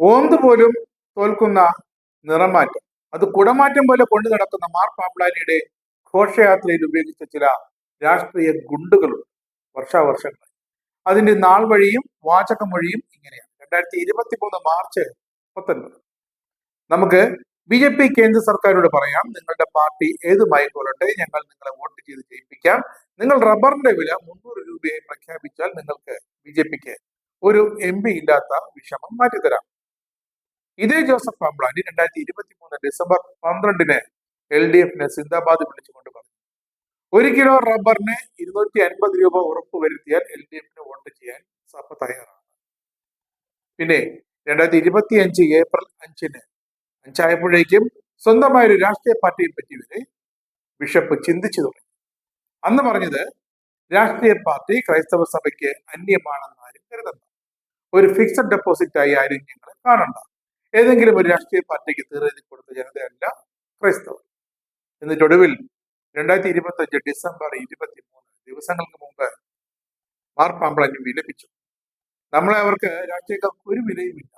ഓന്ത് പോലും തോൽക്കുന്ന നിറമാറ്റം. അത് കുടമാറ്റം പോലെ കൊണ്ടു നടക്കുന്ന മാർ പാമ്പ്ലാനിയുടെ ഘോഷയാത്രയിൽ ഉപയോഗിച്ച ചില രാഷ്ട്രീയ ഗുണ്ടുകളുണ്ട്. വർഷാവർഷങ്ങൾ അതിന്റെ നാൾ വഴിയും വാചകം വഴിയും ഇങ്ങനെയാണ്. രണ്ടായിരത്തി ഇരുപത്തി മൂന്ന് മാർച്ച് പത്തൊൻപത്. നമുക്ക് ബി ജെ പി കേന്ദ്ര സർക്കാരോട് പറയാം നിങ്ങളുടെ പാർട്ടി ഏതുമായിക്കൊള്ളട്ടെ ഞങ്ങൾ നിങ്ങളെ വോട്ട് ചെയ്ത് ജയിപ്പിക്കാം. നിങ്ങൾ റബ്ബറിന്റെ വില മുന്നൂറ് രൂപയായി പ്രഖ്യാപിച്ചാൽ നിങ്ങൾക്ക് ബി ജെ പിക്ക് ഒരു എം പി ഇല്ലാത്ത വിഷമം മാറ്റിത്തരാം. ഇതേ ജോസഫ് പാമ്പ്ലാനി രണ്ടായിരത്തി ഇരുപത്തി മൂന്ന് ഡിസംബർ പന്ത്രണ്ടിന് എൽ ഡി എഫിനെ സിന്ദാബാദ് വിളിച്ചുകൊണ്ട് പറഞ്ഞു. ഒരു കിലോ റബ്ബറിന് ഇരുന്നൂറ്റി അൻപത് രൂപ ഉറപ്പ് വരുത്തിയാൽ എൽ ഡി എഫിന് വോട്ട് ചെയ്യാൻ സഭ തയ്യാറാണ്. പിന്നെ രണ്ടായിരത്തി ഇരുപത്തി അഞ്ച് ഏപ്രിൽ അഞ്ചിന് അഞ്ചായപ്പോഴേക്കും സ്വന്തമായ ഒരു രാഷ്ട്രീയ പാർട്ടിയെ പറ്റി വരെ ബിഷപ്പ് ചിന്തിച്ചു തുടങ്ങി. അന്ന് പറഞ്ഞത് രാഷ്ട്രീയ പാർട്ടി ക്രൈസ്തവ സഭയ്ക്ക് അന്യമാണെന്ന് ആരും കരുതണ്ട. ഒരു ഫിക്സഡ് ഡെപ്പോസിറ്റ് ആയി ആരും ഞങ്ങളെ കാണണ്ട. ഏതെങ്കിലും ഒരു രാഷ്ട്രീയ പാർട്ടിക്ക് തീർച്ചയായും കൊടുത്ത ജനതയല്ല ക്രൈസ്തവർ. എന്നിട്ട് ഒടുവിൽ രണ്ടായിരത്തി ഇരുപത്തി അഞ്ച് ഡിസംബർ ഇരുപത്തി മൂന്ന് ദിവസങ്ങൾക്ക് മുമ്പ് മാർപ്പാമ്പളം വിലപിച്ചു. നമ്മളെ അവർക്ക് രാഷ്ട്രീയക്കാർക്ക് ഒരു വിലയുമില്ല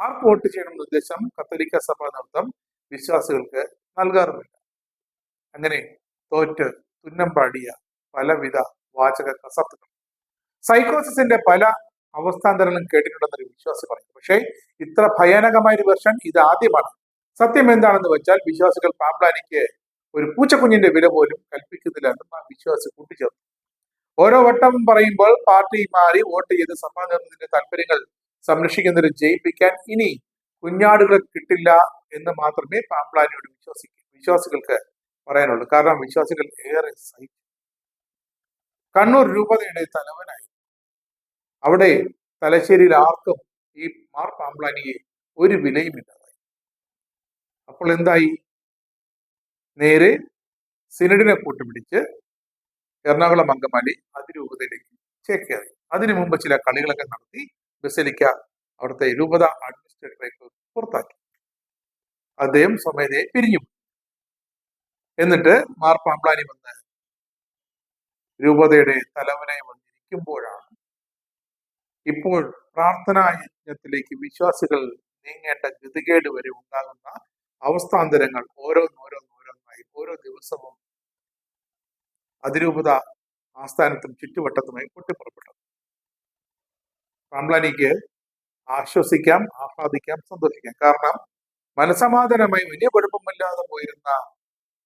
ആർക്ക് വോട്ട് ചെയ്യണം ഉദ്ദേശം കത്തോലിക്ക സഭ നടത്തം വിശ്വാസികൾക്ക് നൽകാറുമില്ല. അങ്ങനെ തോറ്റ് തുന്നം പാടിയ പലവിധ വാചക കസർത്തുകൾ. സൈക്കോസിന്റെ പല അവസ്ഥാന്തരങ്ങളും കേട്ടിട്ടുണ്ടെന്നൊരു വിശ്വാസി പറഞ്ഞു പക്ഷേ ഇത്ര ഭയാനകമായ ഒരു വെർഷൻ ഇത് ആദ്യമാണ്. സത്യം എന്താണെന്ന് വെച്ചാൽ വിശ്വാസികൾ പാമ്പ്ലാനിക്ക് ഒരു പൂച്ചക്കുഞ്ഞിന്റെ വില പോലും കൽപ്പിക്കുന്നില്ല എന്നും ആ വിശ്വാസി കൂട്ടിച്ചേർത്തു. ഓരോ വട്ടം പറയുമ്പോൾ പാർട്ടി മാറി വോട്ട് ചെയ്ത് സമാധാനത്തിന്റെ താല്പര്യങ്ങൾ സംരക്ഷിക്കുന്നതിന് ജയിപ്പിക്കാൻ ഇനി കുഞ്ഞാടുകളെ കിട്ടില്ല എന്ന് മാത്രമേ പാമ്പ്ലാനിയോട് വിശ്വസിക്കൂ വിശ്വാസികൾക്ക് പറയാനുള്ളൂ. കാരണം വിശ്വാസികൾ ഏറെ സഹിക്കും കണ്ണൂർ രൂപതയുടെ തലവനായി അവിടെ തലശ്ശേരിയിൽ ആർക്കും ഈ മാർ പാമ്പ്ലാനിയെ ഒരു വിലയുമില്ലാതായി അപ്പോൾ എന്തായി? നേരെ സിനഡിനെ കൂട്ടുപിടിച്ച് എറണാകുളം അങ്കമാലി അതിരൂപതയിലേക്ക് ചേക്കേറി അതിനു മുമ്പ് ചില കളികളൊക്കെ നടത്തി ബസലിക്ക അവിടുത്തെ രൂപത അഡ്മിനിസ്ട്രേറ്ററേക്ക് പുറത്താക്കി. അദ്ദേഹം സ്വമേധയെ പിരിഞ്ഞു എന്നിട്ട് മാർ പാമ്പ്ലാനി വന്ന് രൂപതയുടെ തലവനായി വന്നിരിക്കുമ്പോഴാണ് ഇപ്പോൾ പ്രാർത്ഥനാ യജ്ഞത്തിലേക്ക് വിശ്വാസികൾ നീങ്ങേണ്ട ഗതികേട് വരെ ഉണ്ടാകുന്ന അവസ്ഥാന്തരങ്ങൾ ഓരോന്നോരോന്നോരോന്നായി ഓരോ ദിവസവും അതിരൂപത ആസ്ഥാനത്തും ചുറ്റുവട്ടത്തുമായി പൊട്ടിപ്പുറപ്പെട്ടു. പാമ്പ്ലാനിക്ക് ആശ്വസിക്കാം ആഹ്ലാദിക്കാം സന്തോഷിക്കാം. കാരണം മനസമാധാനമായി വലിയ കുഴപ്പമില്ലാതെ പോയിരുന്ന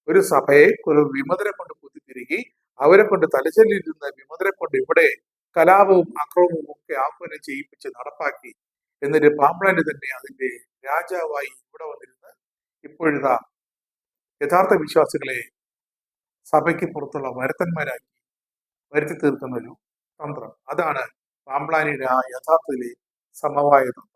ഒരു സഭയെ ഒരു വിമതരെ കൊണ്ട് കുത്തിത്തിരുകി അവരെ കൊണ്ട് തലച്ചെല്ലിരുന്ന വിമതരെ കൊണ്ട് ഇവിടെ കലാപവും അക്രമവും ആഹ്വാനം ചെയ്യിപ്പിച്ച് നടപ്പാക്കി എന്നിട്ട് പാമ്പ്ലാന്റ് തന്നെ അതിന്റെ രാജാവായി ഇവിടെ വന്നിരുന്ന് ഇപ്പോഴിതാ യഥാർത്ഥ വിശ്വാസികളെ സഭയ്ക്ക് പുറത്തുള്ള വരുത്തന്മാരാക്കി വരുത്തി തീർക്കുന്ന ഒരു തന്ത്രം. അതാണ് പാമ്പ്ലാനിയുടെ ആ യഥാർത്ഥത്തിലെ സമവായ തന്ത്രം